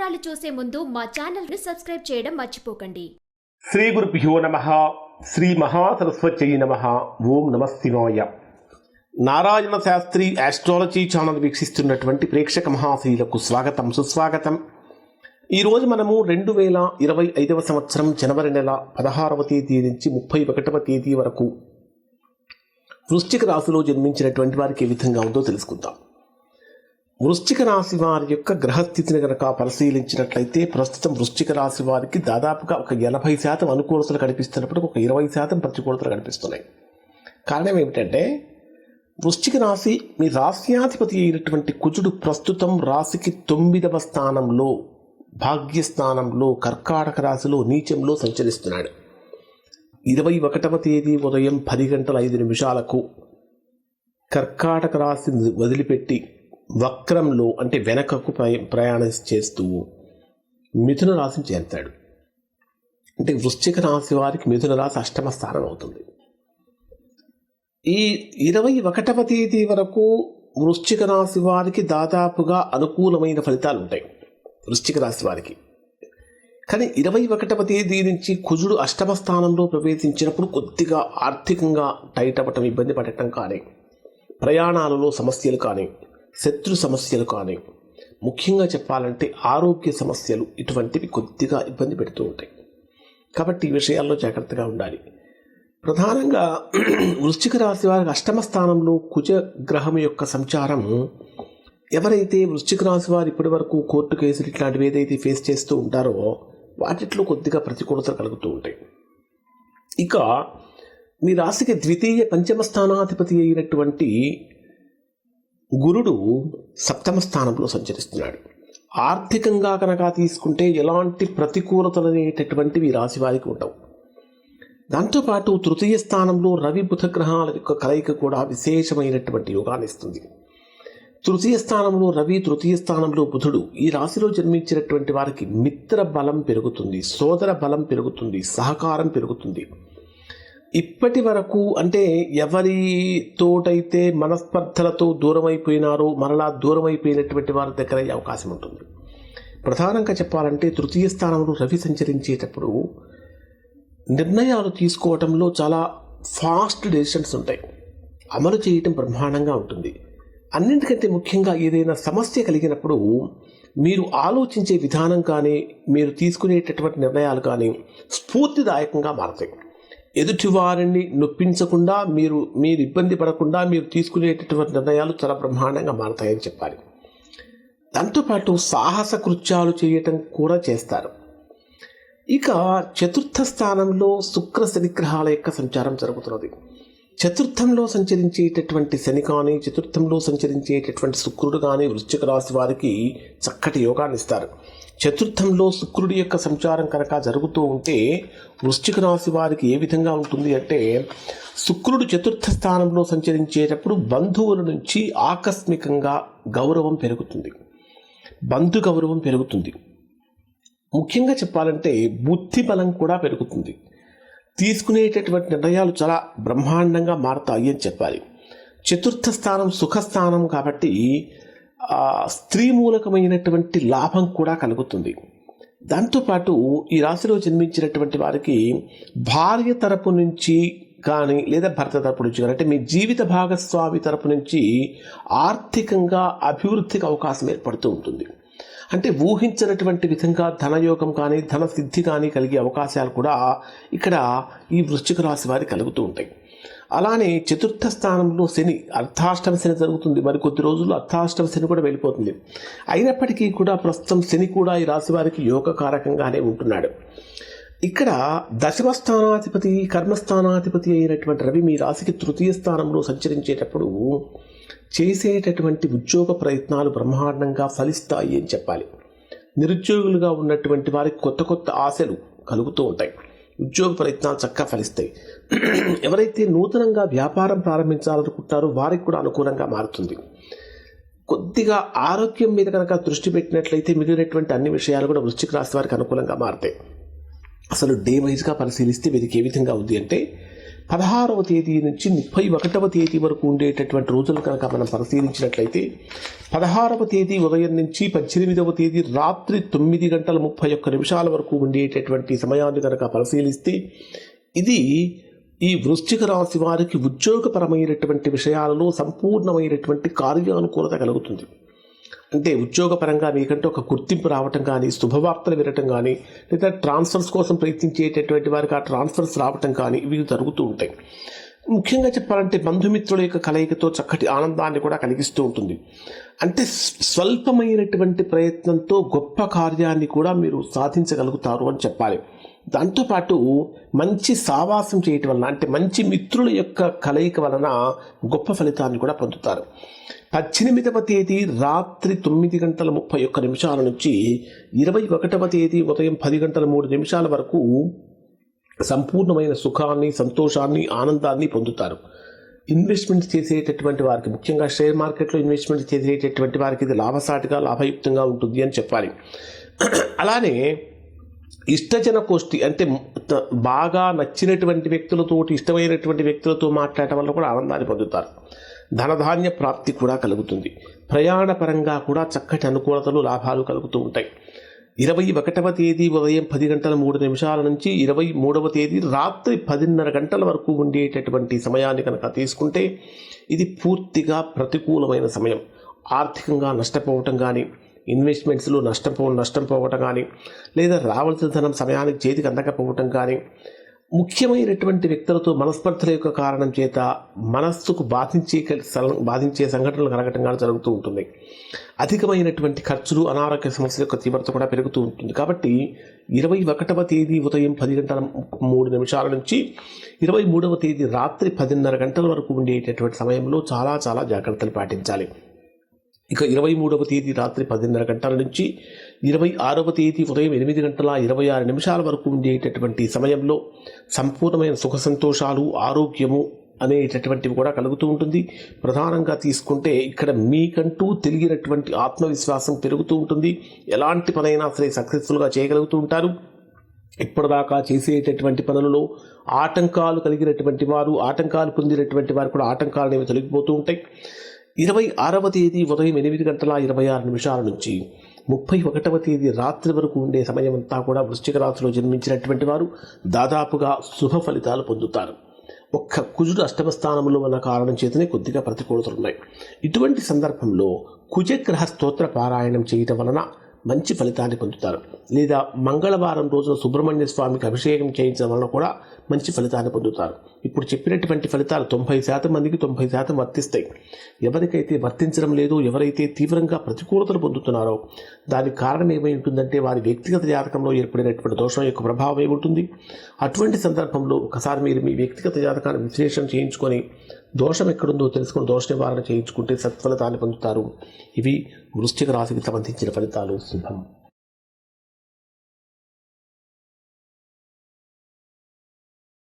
వివరాలు చూసే ముందు మా ఛానల్ని సబ్స్క్రైబ్ చేయడం మర్చిపోకండి. శ్రీ గురుభ్యో నమ. శ్రీ మహాసరస్వత్యై నమ. ఓం నమ శివాయ నారాయణ శాస్త్రి ఆస్ట్రాలజీ ఛానల్ వీక్షిస్తున్నటువంటి ప్రేక్షక మహాశీలకు స్వాగతం సుస్వాగతం. ఈరోజు మనము రెండు వేల ఇరవై ఐదవ సంవత్సరం జనవరి నెల పదహారవ తేదీ నుంచి ముప్పై ఒకటవ తేదీ వరకు వృశ్చిక రాశిలో జన్మించినటువంటి వారికి ఏ విధంగా ఉందో తెలుసుకుందాం. వృశ్చిక రాశి వారి యొక్క గ్రహస్థితిని గనక పరిశీలించినట్లయితే ప్రస్తుతం వృశ్చిక రాశి వారికి దాదాపుగా ఒక ఎనభై శాతం అనుకూలతలు కనిపిస్తున్నప్పుడు ఒక ఇరవై శాతం ప్రతికూలతలు కనిపిస్తున్నాయి. కారణం ఏమిటంటే వృశ్చిక రాశి మీ రాశ్యాధిపతి అయినటువంటి కుజుడు ప్రస్తుతం రాశికి తొమ్మిదవ స్థానంలో భాగ్యస్థానంలో కర్కాటక రాశిలో నీచంలో సంచరిస్తున్నాడు. ఇరవై ఒకటవ తేదీ ఉదయం పది గంటల ఐదు నిమిషాలకు కర్కాటక రాశిని వదిలిపెట్టి వక్రంలో అంటే వెనకకు ప్రయాణం చేస్తూ మిథున రాశిని చేరుతాడు. అంటే వృశ్చిక రాశి వారికి మిథున రాశి అష్టమ స్థానం అవుతుంది. ఈ ఇరవై ఒకటవ తేదీ వరకు వృశ్చిక రాశి వారికి దాదాపుగా అనుకూలమైన ఫలితాలు ఉంటాయి. వృశ్చిక రాశి వారికి. కానీ ఇరవై ఒకటవ తేదీ నుంచి కుజుడు అష్టమ స్థానంలో ప్రవేశించినప్పుడు కొద్దిగా ఆర్థికంగా టైట్ అవ్వటం ఇబ్బంది పడటం కానీ ప్రయాణాలలో సమస్యలు కానీ శత్రు సమస్యలు కానీ ముఖ్యంగా చెప్పాలంటే ఆరోగ్య సమస్యలు ఇటువంటివి కొద్దిగా ఇబ్బంది పెడుతూ ఉంటాయి. కాబట్టి ఈ విషయాల్లో జాగ్రత్తగా ఉండాలి. ప్రధానంగా వృశ్చిక రాశి వారికి అష్టమ స్థానంలో కుజ గ్రహం యొక్క సంచారం ఎవరైతే వృశ్చిక రాశి వారు ఇప్పటి వరకు కోర్టు కేసులు ఇట్లాంటివి ఏదైతే ఫేస్ చేస్తూ ఉంటారో వాటిట్లో కొద్దిగా ప్రతికూలత కలుగుతూ ఉంటాయి. ఇక మీ రాశికి ద్వితీయ పంచమ స్థానాధిపతి అయినటువంటి గురుడు సప్తమ స్థానంలో సంచరిస్తున్నాడు. ఆర్థికంగా కనుక తీసుకుంటే ఎలాంటి ప్రతికూలతలు అనేటటువంటివి రాశివారికి రాశి వారికి ఉండవు. దాంతోపాటు తృతీయ స్థానంలో రవి బుధ గ్రహాల యొక్క కలయిక కూడా విశేషమైనటువంటి యోగాన్ని ఇస్తుంది. తృతీయ స్థానంలో రవి తృతీయ స్థానంలో బుధుడు ఈ రాశిలో జన్మించినటువంటి వారికి మిత్ర బలం పెరుగుతుంది సోదర బలం పెరుగుతుంది సహకారం పెరుగుతుంది. ఇప్పటి వరకు అంటే ఎవరితోటైతే మనస్పర్ధలతో దూరం అయిపోయినారో మరలా దూరం అయిపోయినటువంటి వారి దగ్గర అయ్యే అవకాశం ఉంటుంది. ప్రధానంగా చెప్పాలంటే తృతీయ స్థానంలో రవి సంచరించేటప్పుడు నిర్ణయాలు తీసుకోవడంలో చాలా ఫాస్ట్ డెసిషన్స్ ఉంటాయి. అమలు చేయటం బ్రహ్మాండంగా ఉంటుంది. అన్నింటికంటే ముఖ్యంగా ఏదైనా సమస్య కలిగినప్పుడు మీరు ఆలోచించే విధానం కానీ మీరు తీసుకునేటటువంటి నిర్ణయాలు కానీ స్ఫూర్తిదాయకంగా మారతాయి. ఎదుటివారిని నొప్పించకుండా మీరు మీరు ఇబ్బంది పడకుండా మీరు తీసుకునేటటువంటి నిర్ణయాలు చాలా బ్రహ్మాండంగా మారతాయని చెప్పాలి. దాంతోపాటు సాహస కృత్యాలు చేయటం కూడా చేస్తారు. ఇక చతుర్థ స్థానంలో శుక్ర శనిగ్రహాల యొక్క సంచారం జరుగుతున్నది. చతుర్థంలో సంచరించేటటువంటి శని కానీ చతుర్థంలో సంచరించేటటువంటి శుక్రుడు కానీ వృశ్చిక రాశి వారికి చక్కటి యోగాన్ని ఇస్తారు. చతుర్థంలో శుక్రుడి యొక్క సంచారం కనుక జరుగుతూ ఉంటే వృశ్చిక రాశి వారికి ఏ విధంగా ఉంటుంది అంటే శుక్రుడు చతుర్థ స్థానంలో సంచరించేటప్పుడు బంధువుల నుంచి ఆకస్మికంగా గౌరవం పెరుగుతుంది. బంధు గౌరవం పెరుగుతుంది. ముఖ్యంగా చెప్పాలంటే బుద్ధి బలం కూడా పెరుగుతుంది. తీసుకునేటటువంటి నిర్ణయాలు చాలా బ్రహ్మాండంగా మారుతాయి అని చెప్పాలి. చతుర్థ స్థానం సుఖస్థానం కాబట్టి స్త్రీ మూలకమైనటువంటి లాభం కూడా కలుగుతుంది. దాంతోపాటు ఈ రాశిలో జన్మించినటువంటి వారికి భార్య తరపు నుంచి కానీ లేదా భర్త తరపు నుంచి కానీ అంటే మీ జీవిత భాగస్వామి తరపు నుంచి ఆర్థికంగా అభివృద్ధికి అవకాశం ఏర్పడుతూ ఉంటుంది. అంటే ఊహించినటువంటి విధంగా ధనయోగం కానీ ధన సిద్ధి కానీ కలిగే అవకాశాలు కూడా ఇక్కడ ఈ వృశ్చిక రాశి వారి కలుగుతూ ఉంటాయి. అలానే చతుర్థ స్థానంలో శని అర్ధాష్టమ శని జరుగుతుంది. మరి కొద్ది రోజుల్లో అర్థాష్టమ శని కూడా వెళ్ళిపోతుంది. అయినప్పటికీ కూడా ప్రస్తుతం శని కూడా ఈ రాశి వారికి యోగకారకంగానే ఉంటున్నాడు. ఇక్కడ దశమ స్థానాధిపతి కర్మస్థానాధిపతి అయినటువంటి రవి మీ రాశికి తృతీయ స్థానంలో సంచరించేటప్పుడు చేసేటటువంటి ఉద్యోగ ప్రయత్నాలు బ్రహ్మాండంగా ఫలిస్తాయి అని చెప్పాలి. నిరుద్యోగులుగా ఉన్నటువంటి వారికి కొత్త కొత్త ఆశలు కలుగుతూ ఉంటాయి. ఉద్యోగ ప్రయత్నాలు చక్కగా ఫలిస్తాయి. ఎవరైతే నూతనంగా వ్యాపారం ప్రారంభించాలనుకుంటారో వారికి కూడా అనుకూలంగా మారుతుంది. కొద్దిగా ఆరోగ్యం మీద కనుక దృష్టి పెట్టినట్లయితే మిగిలినటువంటి అన్ని విషయాలు కూడా వృశ్చిక రాశి వారికి అనుకూలంగా మారుతాయి. అసలు డే వైజ్గా పరిశీలిస్తే వీరికి ఏ విధంగా ఉంది అంటే పదహారవ తేదీ నుంచి ముప్పై ఒకటవ తేదీ వరకు ఉండేటటువంటి రోజులు కనుక మనం పరిశీలించినట్లయితే పదహారవ తేదీ ఉదయం నుంచి పద్దెనిమిదవ తేదీ రాత్రి తొమ్మిది గంటల ముప్పై ఒక్క నిమిషాల వరకు ఉండేటటువంటి సమయాన్ని కనుక పరిశీలిస్తే ఇది ఈ వృశ్చిక రాశి వారికి ఉద్యోగపరమైనటువంటి విషయాలలో సంపూర్ణమైనటువంటి కార్యానుకూలత కలుగుతుంది. అంటే ఉద్యోగపరంగా మీకంటే ఒక గుర్తింపు రావటం కానీ శుభవార్తలు వినటం కానీ లేదా ట్రాన్స్ఫర్స్ కోసం ప్రయత్నించేటటువంటి వారికి ఆ ట్రాన్స్ఫర్స్ రావటం కానీ ఇవి జరుగుతూ ఉంటాయి. ముఖ్యంగా చెప్పాలంటే బంధుమిత్రుల యొక్క కలయికతో చక్కటి ఆనందాన్ని కూడా కలిగిస్తూ ఉంటుంది. అంటే స్వల్పమైనటువంటి ప్రయత్నంతో గొప్ప కార్యాన్ని కూడా మీరు సాధించగలుగుతారు అని చెప్పాలి. దాంతోపాటు మంచి సావాసం చేయటం వలన అంటే మంచి మిత్రుల యొక్క కలయిక వలన గొప్ప ఫలితాన్ని కూడా పొందుతారు. పద్దెనిమిదవ తేదీ రాత్రి తొమ్మిది గంటల ముప్పై ఒక్క నిమిషాల నుంచి ఇరవై ఒకటవ తేదీ ఉదయం పది గంటల మూడు నిమిషాల వరకు సంపూర్ణమైన సుఖాన్ని సంతోషాన్ని ఆనందాన్ని పొందుతారు. ఇన్వెస్ట్మెంట్ చేసేటటువంటి వారికి ముఖ్యంగా షేర్ మార్కెట్లో ఇన్వెస్ట్మెంట్ చేసేటటువంటి వారికి ఇది లాభసాటిగా లాభయుక్తంగా ఉంటుంది అని చెప్పాలి. అలానే ఇష్టజన కోష్టి అంటే బాగా నచ్చినటువంటి వ్యక్తులతో ఇష్టమైనటువంటి వ్యక్తులతో మాట్లాడటం వల్ల కూడా ఆనందాన్ని పొందుతారు. ధనధాన్య ప్రాప్తి కూడా కలుగుతుంది. ప్రయాణపరంగా కూడా చక్కటి అనుకూలతలు లాభాలు కలుగుతూ ఉంటాయి. ఇరవై ఒకటవ తేదీ ఉదయం పది గంటల మూడు నిమిషాల నుంచి ఇరవై మూడవ తేదీ రాత్రి పదిన్నర గంటల వరకు ఉండేటటువంటి సమయాన్ని కనుక తీసుకుంటే ఇది పూర్తిగా ప్రతికూలమైన సమయం. ఆర్థికంగా నష్టపోవటం కానీ ఇన్వెస్ట్మెంట్స్లో నష్టపో నష్టం పోవటం కానీ లేదా రావాల్సిన ధనం సమయానికి చేతికి అందకపోవటం కానీ ముఖ్యమైనటువంటి వ్యక్తులతో మనస్పర్ధల యొక్క కారణం చేత మనస్సుకు బాధించే బాధించే సంఘటనలు కలగటం కానీ జరుగుతూ ఉంటుంది. అధికమైనటువంటి ఖర్చులు అనారోగ్య సమస్యల యొక్క తీవ్రత కూడా పెరుగుతూ ఉంటుంది. కాబట్టి ఇరవై ఒకటవ తేదీ ఉదయం పది గంటల మూడు నిమిషాల నుంచి ఇరవై మూడవ తేదీ రాత్రి పదిన్నర గంటల వరకు ఉండేటటువంటి సమయంలో చాలా చాలా జాగ్రత్తలు పాటించాలి. ఇక ఇరవై మూడవ తేదీ రాత్రి పదిన్నర గంటల నుంచి ఇరవై ఆరవ తేదీ ఉదయం ఎనిమిది గంటల ఇరవై ఆరు నిమిషాల వరకు ఉండేటటువంటి సమయంలో సంపూర్ణమైన సుఖ సంతోషాలు ఆరోగ్యము అనేటటువంటివి కూడా కలుగుతూ ఉంటుంది. ప్రధానంగా తీసుకుంటే ఇక్కడ మీకంటూ తెలియనటువంటి ఆత్మవిశ్వాసం పెరుగుతూ ఉంటుంది. ఎలాంటి పనైనా సరే సక్సెస్ఫుల్గా చేయగలుగుతూ ఉంటారు. ఇప్పటిదాకా చేసేటటువంటి పనులలో ఆటంకాలు కలిగినటువంటి వారు ఆటంకాలు పొందినటువంటి వారు కూడా ఆటంకాలు అనేవి తొలగిపోతూ ఉంటాయి. ఇరవై ఆరవ తేదీ ఉదయం ఎనిమిది గంటల ఇరవై ఆరు నిమిషాల నుంచి ముప్పై ఒకటవ తేదీ రాత్రి వరకు ఉండే సమయం అంతా కూడా వృశ్చిక రాశిలో జన్మించినటువంటి వారు దాదాపుగా శుభ ఫలితాలు పొందుతారు. ఒక్క కుజుడు అష్టమ స్థానంలో ఉన్న కారణం చేతనే కొద్దిగా ప్రతికూలతలు ఉన్నాయి. ఇటువంటి సందర్భంలో కుజగ్రహ స్తోత్ర పారాయణం చేయటం వలన మంచి ఫలితాన్ని పొందుతారు. లేదా మంగళవారం రోజున సుబ్రహ్మణ్య స్వామికి అభిషేకం చేయించడం వలన కూడా మంచి ఫలితాన్ని పొందుతారు. ఇప్పుడు చెప్పినటువంటి ఫలితాలు తొంభై శాతం మందికి తొంభై శాతం వర్తిస్తాయి. ఎవరికైతే వర్తించడం లేదో ఎవరైతే తీవ్రంగా ప్రతికూలతలు పొందుతున్నారో దానికి కారణం ఏమై ఉంటుందంటే వారి వ్యక్తిగత జాతకంలో ఏర్పడినటువంటి దోషం యొక్క ప్రభావం ఏముంటుంది అటువంటి సందర్భంలో ఒకసారి మీరు మీ వ్యక్తిగత జాతకాన్ని విశ్లేషణ చేయించుకొని దోషం ఎక్కడుందో తెలుసుకొని దోష నివారణ చేయించుకుంటే సత్ఫలితాన్ని పొందుతారు. ఇవి వృష్టిక రాశికి సంబంధించిన ఫలితాలు. శుభం.